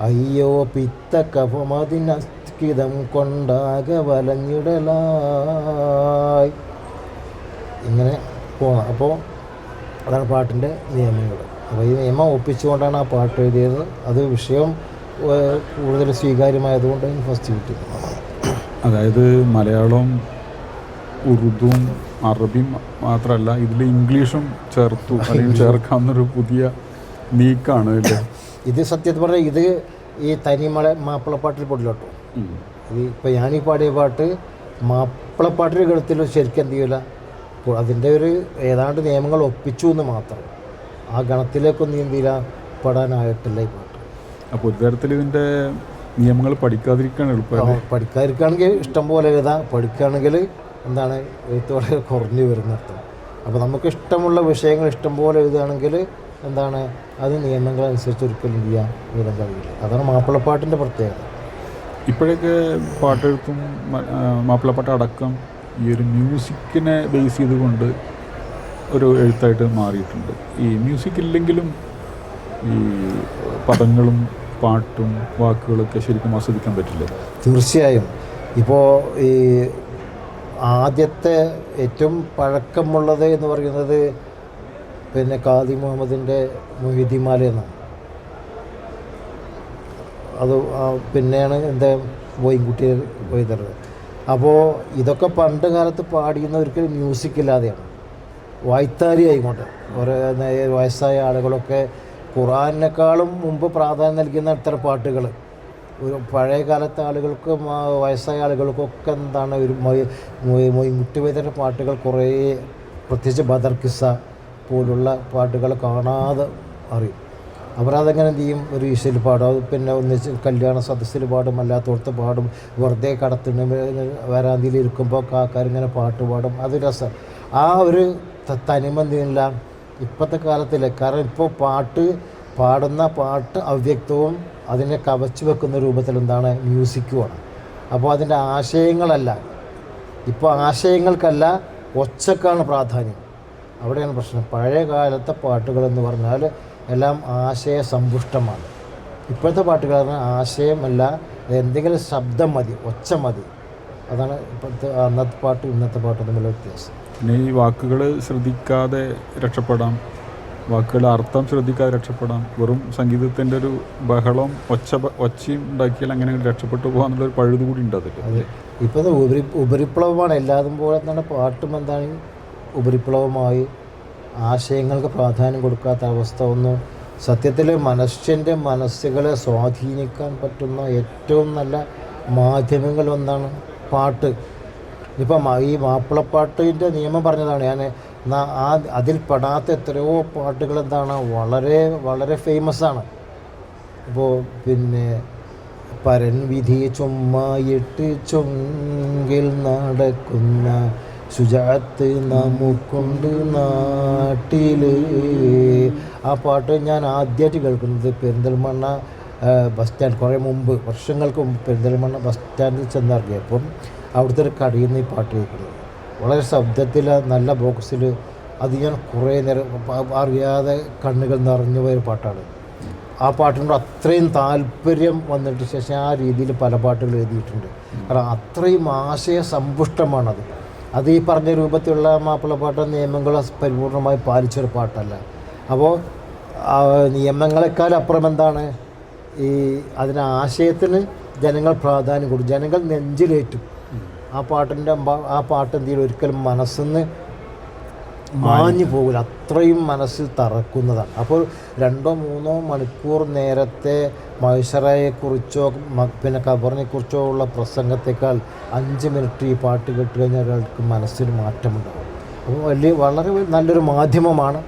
അയ്യോ പിത്ത കഫമതിനസ്കിതം കൊണ്ടാകെ വലഞ്ഞിടലായി. ഇങ്ങനെ പോകണം അപ്പോൾ അതാണ് പാട്ടിന്റെ നിയമങ്ങൾ. അപ്പോൾ ഈ നിയമം ഒപ്പിച്ചുകൊണ്ടാണ് ആ പാട്ട് എഴുതിയത്. അത് വിഷയം കൂടുതൽ സ്വീകാര്യമായതുകൊണ്ട് ഫസ്റ്റ് കിട്ടി അതായത് മലയാളവും ഉറുദും അറബിയും മാത്രമല്ല ഇതിൽ ഇംഗ്ലീഷും ചേർത്തു അല്ലെങ്കിൽ ചേർക്കാവുന്നൊരു പുതിയ നീക്കാണ് അല്ലേ ഇത് സത്യത്തിൽ പറഞ്ഞാൽ ഇത് ഈ തനിമല മാപ്പിളപ്പാട്ടിൽ പൊടിലോട്ടോ. ഇപ്പം ഇത് ഇപ്പോൾ ഞാനീ പാടിയ പാട്ട് മാപ്പിളപ്പാട്ടിന്റെ ഗണത്തിൽ ശരിക്കും എന്ത് ചെയ്യില്ല അതിന്റെ ഒരു ഏതാണ്ട് നിയമങ്ങൾ ഒപ്പിച്ചു എന്ന് മാത്രം. ആ ഗണത്തിലേക്കൊന്നും എന്ത് ചെയ്യില്ല പെടാനായിട്ടില്ല ഈ പാട്ട്. അപ്പോൾ ഒരുതരത്തിൽ ഇതിന്റെ നിയമങ്ങൾ പഠിക്കാതിരിക്കാൻ എളുപ്പം പഠിക്കാതിരിക്കുകയാണെങ്കിൽ ഇഷ്ടം പോലെ എഴുതാം പഠിക്കുകയാണെങ്കിൽ എന്താണ് എഴുത്ത് വളരെ കുറഞ്ഞു വരുന്ന അർത്ഥം. അപ്പോൾ നമുക്ക് ഇഷ്ടമുള്ള വിഷയങ്ങൾ ഇഷ്ടം പോലെ എഴുതുകയാണെങ്കിൽ എന്താണ് അത് നിയമങ്ങളനുസരിച്ച് ഒരിക്കലും ചെയ്യാൻ എഴുതാൻ കഴിയില്ല. അതാണ് മാപ്പിളപ്പാട്ടിന്റെ പ്രത്യേകത. ഇപ്പോഴൊക്കെ പാട്ടെഴുത്തും മാപ്പിളപ്പാട്ട് അടക്കം ഈ ഒരു മ്യൂസിക്കിനെ ബേസ് ചെയ്തുകൊണ്ട് ഒരു എഴുത്തായിട്ട് മാറിയിട്ടുണ്ട്. ഈ മ്യൂസിക് ഇല്ലെങ്കിലും ഈ പദങ്ങളും പാട്ടും വാക്കുകളൊക്കെ ശരിക്കും ആസ്വദിക്കാൻ പറ്റില്ല? തീർച്ചയായും. ഇപ്പോൾ ഈ ആദ്യത്തെ ഏറ്റവും പഴക്കമുള്ളത് എന്ന് പറയുന്നത് പിന്നെ കാദി മുഹമ്മദിന്റെ മൊഹിദിമാല എന്നാണ്. അത് പിന്നെയാണ് എന്റെ ബോയിൻകുട്ടി എഴുതുന്നത് അപ്പോൾ ഇതൊക്കെ പണ്ട് കാലത്ത് പാടിയുന്ന ഒരിക്കലും മ്യൂസിക് ഇല്ലാതെയാണ്. വായ്ത്താരി ആയിക്കോട്ടെ. ഓരോ വയസ്സായ ആളുകളൊക്കെ ഖുറാനേക്കാളും മുമ്പ് പ്രാധാന്യം നൽകുന്ന ഇത്തരം പാട്ടുകൾ. ഒരു പഴയ കാലത്തെ ആളുകൾക്കും വയസ്സായ ആളുകൾക്കൊക്കെ എന്താണ് ഒരു മൊയ് പാട്ടുകൾ കുറേ പ്രത്യേകിച്ച് കിസ്സ പോലുള്ള പാട്ടുകൾ കാണാതെ അറിയും. അവരതെങ്ങനെ എന്ത് ചെയ്യും ഒരു ഈശ്വരിൽ പാടും? പിന്നെ ഒന്നിച്ച് കല്യാണ സദസ്സിൽ പാടും അല്ലാത്തോടത്ത് പാടും വെറുതെ കടത്തിന് വരാന്തിയിൽ ഇരിക്കുമ്പോൾ ആൾക്കാരിങ്ങനെ പാട്ട് പാടും. അത് രസം. ആ ഒരു തനിമ ഇപ്പോഴത്തെ കാലത്തില്ല? കാരണം ഇപ്പോൾ പാട്ട് പാടുന്ന പാട്ട് അവ്യക്തവും അതിനെ കവച്ചു വെക്കുന്ന രൂപത്തിൽ എന്താണ്? മ്യൂസിക്കുമാണ് അപ്പോൾ അതിന്റെ ആശയങ്ങളല്ല. ഇപ്പോൾ ആശയങ്ങൾക്കല്ല ഒച്ചക്കാണ് പ്രാധാന്യം. അവിടെയാണ് പ്രശ്നം. പഴയ കാലത്തെ പാട്ടുകളെന്ന് പറഞ്ഞാൽ എല്ലാം ആശയസമ്പുഷ്ടമാണ് ഇപ്പോഴത്തെ പാട്ടുകൾ പറഞ്ഞാൽ ആശയമല്ല എന്തെങ്കിലും ശബ്ദം മതി ഒച്ച മതി. അതാണ് ഇപ്പോഴത്തെ അന്നത്തെ പാട്ടും ഇന്നത്തെ പാട്ടും തമ്മിലുള്ള വ്യത്യാസം. പിന്നെ ഈ വാക്കുകൾ ശ്രദ്ധിക്കാതെ രക്ഷപ്പെടാം വാക്കുകളുടെ അർത്ഥം ശ്രദ്ധിക്കാതെ രക്ഷപ്പെടാം വെറും സംഗീതത്തിന്റെ ഒരു ബഹളം ഒച്ച ഒച്ചയും ഉണ്ടാക്കിയാൽ അങ്ങനെ രക്ഷപ്പെട്ടു പോകാന്നുള്ളൊരു പഴുതു കൂടി ഉണ്ട് അതിൽ. അതെ. ഇപ്പോഴത്തെ ഉപരി ഉപരിപ്ലവമാണ് എല്ലാതും പോലെ തന്നെ പാട്ടും എന്താണ്? ഉപരിപ്ലവമായി ആശയങ്ങൾക്ക് പ്രാധാന്യം കൊടുക്കാത്ത അവസ്ഥ ഒന്നും സത്യത്തിൽ മനുഷ്യന്റെ മനസ്സുകളെ സ്വാധീനിക്കാൻ പറ്റുന്ന ഏറ്റവും നല്ല മാധ്യമങ്ങൾ ഒന്നാണ് പാട്ട്. ഇപ്പം ഈ മാപ്പിളപ്പാട്ടിന്റെ നിയമം പറഞ്ഞതാണ്. ഞാൻ ആ അതിൽ പെടാത്ത എത്രയോ പാട്ടുകൾ എന്താണ് വളരെ വളരെ ഫേമസ് ആണ്. ഇപ്പോൾ പിന്നെ പരൻവിധി ചുമ്മായിട്ട് ചുങ്കിൽ നടക്കുന്ന ശുചാത്ത് നമുക്കുണ്ട് നാട്ടിൽ. ആ പാട്ട് ഞാൻ ആദ്യമായിട്ട് കേൾക്കുന്നത് പെരിന്തൽമണ്ണ ബസ് സ്റ്റാൻഡ്. കുറേ മുമ്പ് വർഷങ്ങൾക്ക് മുമ്പ് പെരിന്തൽമണ്ണ ബസ് സ്റ്റാൻഡിൽ ചെന്നിറങ്ങിയപ്പം അവിടുത്തെ ഒരു കടയിൽ നിന്ന് ഈ പാട്ട് കേൾക്കുന്നത് വളരെ ശബ്ദത്തിൽ നല്ല ബോക്സിൽ അത് ഞാൻ കുറേ നേരം അറിയാതെ കണ്ണുകൾ നിറഞ്ഞു പോയൊരു പാട്ടാണ്. ആ പാട്ടിനോട് അത്രയും താല്പര്യം വന്നിട്ട് ശേഷം ആ രീതിയിൽ പല പാട്ടുകൾ എഴുതിയിട്ടുണ്ട്. കാരണം അത്രയും ആശയ സമ്പുഷ്ടമാണത് അത് ഈ പറഞ്ഞ രൂപത്തിലുള്ള മാപ്പിളപ്പാട്ട് നിയമങ്ങൾ പരിപൂർണമായി പാലിച്ചൊരു പാട്ടല്ല. അപ്പോൾ നിയമങ്ങളെക്കാൾ അപ്പുറം എന്താണ്? ഈ അതിന് ആശയത്തിന് ജനങ്ങൾ പ്രാധാന്യം കൊടുക്കും. ജനങ്ങൾ നെഞ്ചിലേറ്റും. ആ പാട്ടിന്റെ ആ പാട്ട് എന്തെങ്കിലും ഒരിക്കലും മനസ്സിന്ന് മാഞ്ഞു പോകില്ല അത്രയും മനസ്സിൽ തറക്കുന്നതാണ് അപ്പോൾ രണ്ടോ മൂന്നോ മണിക്കൂർ നേരത്തെ മൈസറയെക്കുറിച്ചോ പിന്നെ ഖബറിനെക്കുറിച്ചോ ഉള്ള പ്രസംഗത്തേക്കാൾ അഞ്ച് മിനിറ്റ് ഈ പാട്ട് കേട്ട് കഴിഞ്ഞാൽ ഒരാൾക്ക് മനസ്സിന് മാറ്റമുണ്ടാകും. അപ്പോൾ വലിയ വളരെ നല്ലൊരു മാധ്യമമാണ്.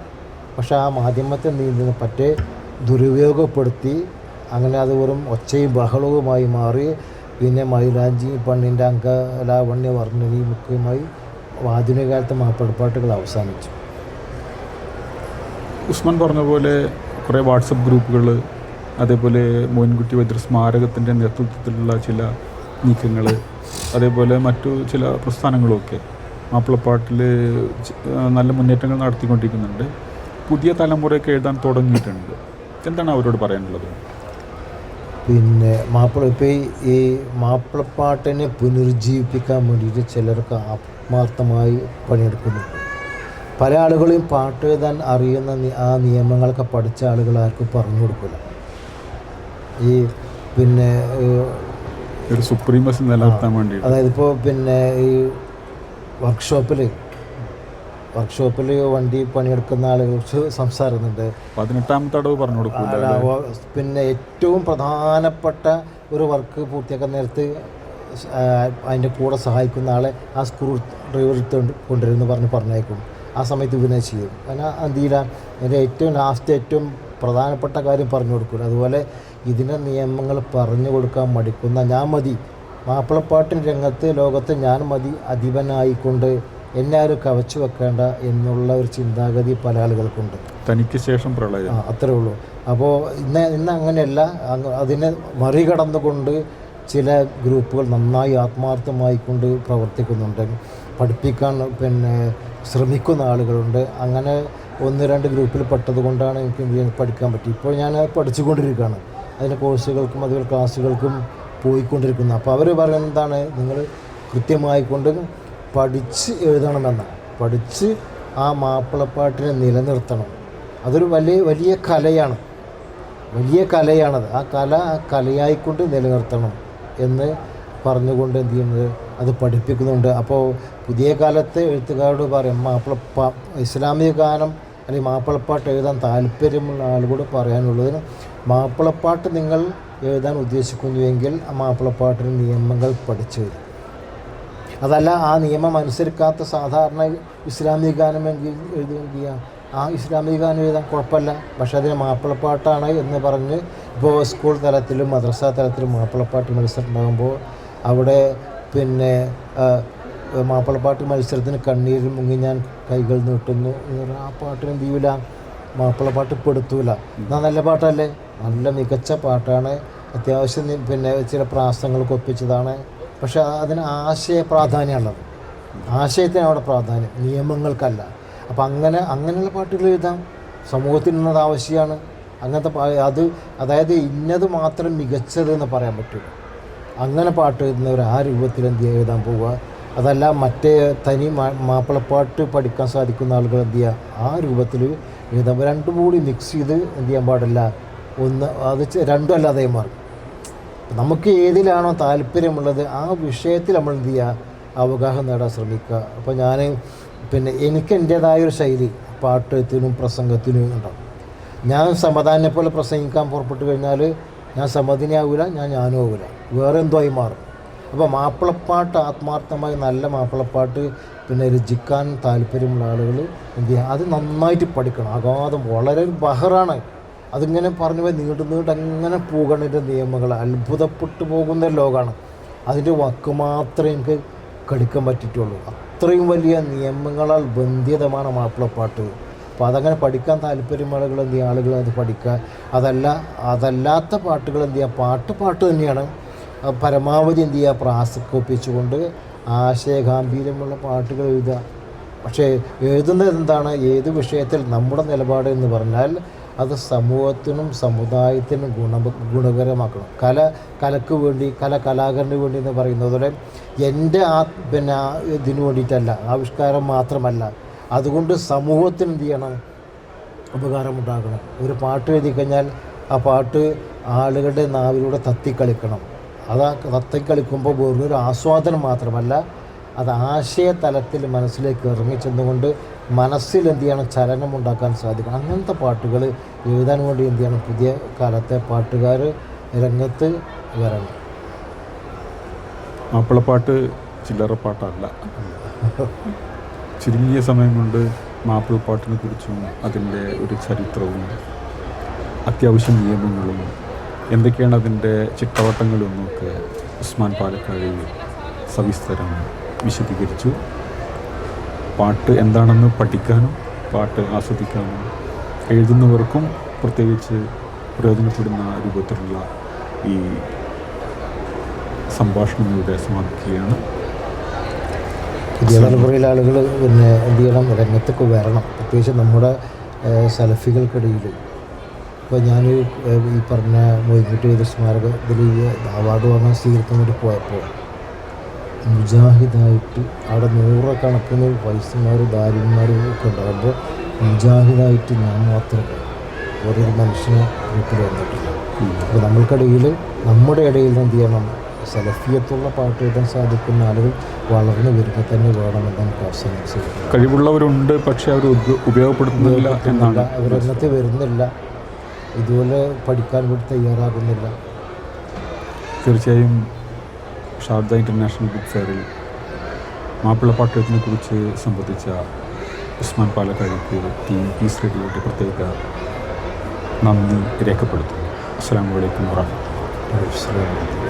പക്ഷേ ആ മാധ്യമത്തെ നീന്തുന്ന പറ്റേ ദുരുപയോഗപ്പെടുത്തി അങ്ങനെ അത് വെറും ഒച്ചയും ബഹളവുമായി മാറി പിന്നെ മൈലാഞ്ചി പണ്ണിന്റെ അങ്കലാവണ്യ വർണനയുമൊക്കെയുമായി ആധുനിക കാലത്തെ മാപ്പിളപ്പാട്ടുകൾ അവസാനിച്ചു. ഉസ്മാൻ പറഞ്ഞ പോലെ കുറേ വാട്സപ്പ് ഗ്രൂപ്പുകൾ അതേപോലെ മോയിൻകുട്ടി വൈദ്യർ സ്മാരകത്തിന്റെ നേതൃത്വത്തിലുള്ള ചില നീക്കങ്ങൾ അതേപോലെ മറ്റു ചില പ്രസ്ഥാനങ്ങളുമൊക്കെ മാപ്പിളപ്പാട്ടിൽ നല്ല മുന്നേറ്റങ്ങൾ നടത്തിക്കൊണ്ടിരിക്കുന്നുണ്ട്. പുതിയ തലമുറയൊക്കെ എഴുതാൻ തുടങ്ങിയിട്ടുണ്ട്. എന്താണ് അവരോട് പറയാനുള്ളത്? പിന്നെ മാപ്പിള ഇപ്പോൾ ഈ മാപ്പിളപ്പാട്ടിനെ പുനരുജ്ജീവിപ്പിക്കാൻ വേണ്ടിയിട്ട് ചിലർക്ക് ആത്മാർത്ഥമായി പണിയെടുക്കുന്നുണ്ട് പല ആളുകളെയും പാട്ട് എഴുതാൻ അറിയുന്ന ആ നിയമങ്ങളൊക്കെ പഠിച്ച ആളുകൾ ആർക്കും പറഞ്ഞു കൊടുക്കില്ല ഈ പിന്നെ ഒരു സുപ്രീമസി നിലനിർത്താൻ വേണ്ടി അതായത് ഇപ്പോൾ പിന്നെ ഈ വർക്ക്ഷോപ്പിൽ വർക്ക്ഷോപ്പിൽ വണ്ടി പണിയെടുക്കുന്ന ആളുകൾക്ക് സംസാരിക്കുന്നുണ്ട്. പതിനെട്ടാമത്തെ അടവ് പറഞ്ഞു പിന്നെ ഏറ്റവും പ്രധാനപ്പെട്ട ഒരു വർക്ക് പൂർത്തിയാക്കാൻ നേരത്ത് അതിന്റെ കൂടെ സഹായിക്കുന്ന ആളെ ആ സ്ക്രൂ ഡ്രൈവർ എടുത്തുകൊണ്ട് കൊണ്ടുവരുമെന്ന് പറഞ്ഞ് പറഞ്ഞേക്കും. ആ സമയത്ത് ഇവനെ ചെയ്യും. കാരണം എന്തില്ല അതിന്റെ ഏറ്റവും ലാസ്റ്റ് ഏറ്റവും പ്രധാനപ്പെട്ട കാര്യം പറഞ്ഞു കൊടുക്കും. അതുപോലെ ഇതിന്റെ നിയമങ്ങൾ പറഞ്ഞു കൊടുക്കാൻ മടിക്കുന്ന ഞാൻ മതി. മാപ്പിളപ്പാട്ടിൻ രംഗത്ത് ലോകത്ത് ഞാൻ മതി അധിപനായിക്കൊണ്ട് ആരും കവച്ചു വെക്കേണ്ട എന്നുള്ള ഒരു ചിന്താഗതി പല ആളുകൾക്കുണ്ട്. തനിക്ക് ശേഷം പ്രളയം. അത്രേ ഉള്ളൂ. അപ്പോൾ ഇന്ന് ഇന്ന് അങ്ങനെയല്ല. അതിനെ മറികടന്നുകൊണ്ട് ചില ഗ്രൂപ്പുകൾ നന്നായി ആത്മാർത്ഥമായി കൊണ്ട് പ്രവർത്തിക്കുന്നുണ്ട്. പഠിപ്പിക്കാൻ പിന്നെ ശ്രമിക്കുന്ന ആളുകളുണ്ട്. അങ്ങനെ ഒന്ന് രണ്ട് ഗ്രൂപ്പിൽ പെട്ടത് കൊണ്ടാണ് എനിക്ക് പഠിക്കാൻ പറ്റി ഇപ്പോൾ ഞാൻ പഠിച്ചുകൊണ്ടിരിക്കുകയാണ്. അതിന്റെ കോഴ്സുകൾക്കും അതുപോലെ ക്ലാസ്സുകൾക്കും പോയിക്കൊണ്ടിരിക്കുന്നത് അപ്പോൾ അവർ പറയുന്നതാണ് നിങ്ങൾ കൃത്യമായി കൊണ്ട് പഠിച്ച് എഴുതണമെന്നാണ് പഠിച്ച് ആ മാപ്പിളപ്പാട്ടിനെ നിലനിർത്തണം. അതൊരു വലിയ വലിയ കലയാണ്. വലിയ കലയാണത്. ആ കല ആ കലയായിക്കൊണ്ട് നിലനിർത്തണം എന്ന് പറഞ്ഞുകൊണ്ട് എന്ത് ചെയ്യുന്നത്? അത് പഠിപ്പിക്കുന്നുണ്ട്. അപ്പോൾ പുതിയ കാലത്തെ എഴുത്തുകാരോട് പറയും മാപ്പിള ഇസ്ലാമിക ഗാനം അല്ലെങ്കിൽ മാപ്പിളപ്പാട്ട് എഴുതാൻ താല്പര്യമുള്ള ആളുകൂടെ പറയാനുള്ളതിന് മാപ്പിളപ്പാട്ട് നിങ്ങൾ എഴുതാൻ ഉദ്ദേശിക്കുന്നുവെങ്കിൽ ആ മാപ്പിളപ്പാട്ടിന് നിയമങ്ങൾ പഠിച്ചു വരും അതല്ല ആ നിയമം അനുസരിക്കാത്ത സാധാരണ ഇസ്ലാമിക എഴുതുകയും ചെയ്യാം. ആ ഇസ്ലാമിക ഗാനം എഴുതാൻ കുഴപ്പമില്ല. പക്ഷെ അതിന് മാപ്പിളപ്പാട്ടാണ് എന്ന് പറഞ്ഞ് ഇപ്പോൾ സ്കൂൾ തലത്തിലും മദ്രസ തലത്തിലും മാപ്പിളപ്പാട്ട് മത്സരം ഉണ്ടാകുമ്പോൾ അവിടെ പിന്നെ മാപ്പിളപ്പാട്ട് മത്സരത്തിന് കണ്ണീരിൽ മുങ്ങി ഞാൻ കൈകൾ നീട്ടുന്നു. ആ പാട്ടിന് എന്ത് ചെയ്യൂല? മാപ്പിളപ്പാട്ട് പെടുത്തൂല. നല്ല പാട്ടല്ലേ? നല്ല മികച്ച പാട്ടാണ്. അത്യാവശ്യം പിന്നെ ചില പ്രാസങ്ങൾക്ക് ഒപ്പിച്ചതാണ്. പക്ഷെ അതിന് ആശയ പ്രാധാന്യമുള്ളത്. ആശയത്തിന് അവിടെ പ്രാധാന്യം നിയമങ്ങൾക്കല്ല. അപ്പം അങ്ങനെ അങ്ങനെയുള്ള പാട്ടുകൾ എഴുതാം. സമൂഹത്തിൽ നിന്നത് ആവശ്യമാണ്. അങ്ങനത്തെ അത് അതായത് ഇന്നത് മാത്രം മികച്ചത് എന്ന് പറയാൻ പറ്റില്ല. അങ്ങനെ പാട്ട് എഴുതുന്നവർ ആ രൂപത്തിൽ എന്ത് എഴുതാൻ പോവുക. അതല്ല മറ്റേ തനി മാപ്പിളപ്പാട്ട് പഠിക്കാൻ സാധിക്കുന്ന ആളുകൾ എന്ത് ചെയ്യുക ആ രൂപത്തിൽ എഴുതാൻ രണ്ടും കൂടി മിക്സ് ചെയ്ത് എന്ത് ചെയ്യാൻ പാടില്ല. ഒന്ന് അത് രണ്ടും അല്ലാതെ മാറും. നമുക്ക് ഏതിലാണോ താല്പര്യമുള്ളത് ആ വിഷയത്തിൽ നമ്മൾ എന്ത് ചെയ്യുക അവഗാഹം നേടാൻ ശ്രമിക്കുക. അപ്പോൾ ഞാൻ പിന്നെ എനിക്ക് എന്റേതായൊരു ശൈലി പാട്ടത്തിനും പ്രസംഗത്തിനും ഉണ്ടാവും. ഞാൻ സമതാനെ പോലെ പ്രസംഗിക്കാൻ പുറപ്പെട്ട് കഴിഞ്ഞാൽ ഞാൻ സമതിനാവില്ല ഞാൻ ഞാനും ആവില്ല വേറെ എന്തോ ആയി മാറും? അപ്പോൾ മാപ്പിളപ്പാട്ട് ആത്മാർത്ഥമായി നല്ല മാപ്പിളപ്പാട്ട് പിന്നെ രചിക്കാൻ താല്പര്യമുള്ള ആളുകൾ എന്ത് ചെയ്യുക അത് നന്നായിട്ട് പഠിക്കണം. അഗാധം വളരെ ബഹറാണ്. അതിങ്ങനെ പറഞ്ഞു പോയി നീണ്ടു നീണ്ട് അങ്ങനെ പോകണതിന്റെ നിയമങ്ങൾ. അത്ഭുതപ്പെട്ടു പോകുന്ന ലോകമാണ് അതിന്റെ വാക്ക് മാത്രമേ എനിക്ക് കടുക്കാൻ പറ്റിയിട്ടുള്ളൂ. അത്രയും വലിയ നിയമങ്ങളാൽ ബന്ധിതമാണ് മാപ്പിളപ്പാട്ട്. അപ്പോൾ അതങ്ങനെ പഠിക്കാൻ താല്പര്യം ആളുകൾ എന്ത് ചെയ്യുക? ആളുകൾ അത് പഠിക്കുക. അതല്ല അതല്ലാത്ത പാട്ടുകൾ എന്ത് ചെയ്യുക? പാട്ട് പാട്ട് തന്നെയാണ്. പരമാവധി എന്ത് ചെയ്യുക? പ്രാസക്കൊപ്പിച്ചുകൊണ്ട് ആശയഗാംഭീര്യമുള്ള പാട്ടുകൾ എഴുതുക. പക്ഷേ എഴുതുന്നത് എന്താണ്? ഏത് വിഷയത്തിൽ നമ്മുടെ നിലപാട് എന്ന് പറഞ്ഞാൽ അത് സമൂഹത്തിനും സമുദായത്തിനും ഗുണ ഗുണകരമാക്കണം. കല കലക്ക് വേണ്ടി കല കലാകാരന് വേണ്ടി എന്ന് പറയുന്നത് പോലെ എന്റെ ആ പിന്നെ ഇതിന് വേണ്ടിയിട്ടല്ല ആവിഷ്കാരം മാത്രമല്ല. അതുകൊണ്ട് സമൂഹത്തിന് എന്ത് ചെയ്യണം? ഉപകാരമുണ്ടാകണം ഒരു പാട്ട് എഴുതി കഴിഞ്ഞാൽ ആ പാട്ട് ആളുകളുടെ നാവിലൂടെ തത്തിക്കളിക്കണം. അത് തത്തിക്കളിക്കുമ്പോൾ ഒരു ആസ്വാദനം മാത്രമല്ല അത് ആശയതലത്തിൽ മനസ്സിലേക്ക് ഇറങ്ങിച്ചെന്നുകൊണ്ട് മനസ്സിൽ എന്ത് ചെയ്യണം? ചലനം ഉണ്ടാക്കാൻ സാധിക്കണം. അങ്ങനത്തെ പാട്ടുകൾ എഴുതാൻ വേണ്ടി എന്ത് ചെയ്യണം? പുതിയ കാലത്തെ പാട്ടുകാർ രംഗത്ത് വരണം. മാപ്പിളപ്പാട്ട് ചില്ലറ പാട്ടല്ല. ചുരുങ്ങിയ സമയം കൊണ്ട് മാപ്പിളപ്പാട്ടിനെ കുറിച്ചും അതിന്റെ ഒരു ചരിത്രവും അത്യാവശ്യം നിയമങ്ങളും എന്തൊക്കെയാണ് അതിന്റെ ചിട്ടവട്ടങ്ങളും എന്നൊക്കെ ഉസ്മാൻ പാലക്കാട് സവിസ്തരം വിശദീകരിച്ചു. പാട്ട് എന്താണെന്ന് പഠിക്കാനും പാട്ട് ആസ്വദിക്കാനും എഴുതുന്നവർക്കും പ്രത്യേകിച്ച് പ്രയോജനപ്പെടുന്ന രൂപത്തിലുള്ള ഈ സംഭാഷണം ഇവിടെ സമാപിക്കുകയാണ് പുതിയ ആളുകൾ പിന്നെ എന്ത് ചെയ്യണം? രംഗത്തൊക്കെ വരണം. പ്രത്യേകിച്ച് നമ്മുടെ സലഫികൾക്കിടയിൽ. ഇപ്പോൾ ഞാൻ ഈ പറഞ്ഞ മൊയ്ക്കുട്ടി ചെയ്ത സ്മാരക ഇതിൽ ഈ അവാർഡ് വാങ്ങാൻ സ്വീകരിക്കാൻ വേണ്ടി പോയപ്പോൾ മുജാഹിദായിട്ട് അവിടെ നൂറക്കണക്കിന് വയസ്സന്മാരും ദാരിദ്ര്യന്മാരും ഒക്കെ ഉണ്ടാകുമ്പോൾ മുജാഹിദായിട്ട് ഞാൻ മാത്രം ഓരോ മനുഷ്യനെ ഗ്രൂപ്പിൽ വന്നിട്ടില്ല. അപ്പോൾ നമ്മൾക്കിടയിൽ നമ്മുടെ ഇടയിൽ എന്ത് ചെയ്യണം? സലഫിയത്തുള്ള പാട്ട് എഴുതാൻ സാധിക്കുന്ന ആളുകൾ വളർന്നു വരുമ്പോൾ തന്നെ വേണമെന്ന് നമുക്ക് അവസരം കഴിവുള്ളവരുണ്ട് പക്ഷേ അവർ ഉപ- ഉപയോഗപ്പെടുത്തുന്നില്ല എന്നാണ്. അവരങ്ങനത്തെ വരുന്നില്ല. ഇതുപോലെ പഠിക്കാൻ വേണ്ടി തയ്യാറാകുന്നില്ല. തീർച്ചയായും ഷാർജ ഇന്റർനാഷണൽ ബുക്ക് ഫെയറിൽ മാപ്പിളപ്പാട്ടത്തിനെ കുറിച്ച് സംബന്ധിച്ച ഉസ്മാൻ പാലക്കാഴിക്ക് ടീം പീസ് റേഡിയോയുടെ പ്രത്യേക നന്ദി രേഖപ്പെടുത്തുന്നു. അസ്സാം വലൈക്കും വാഹമത്തുള്ള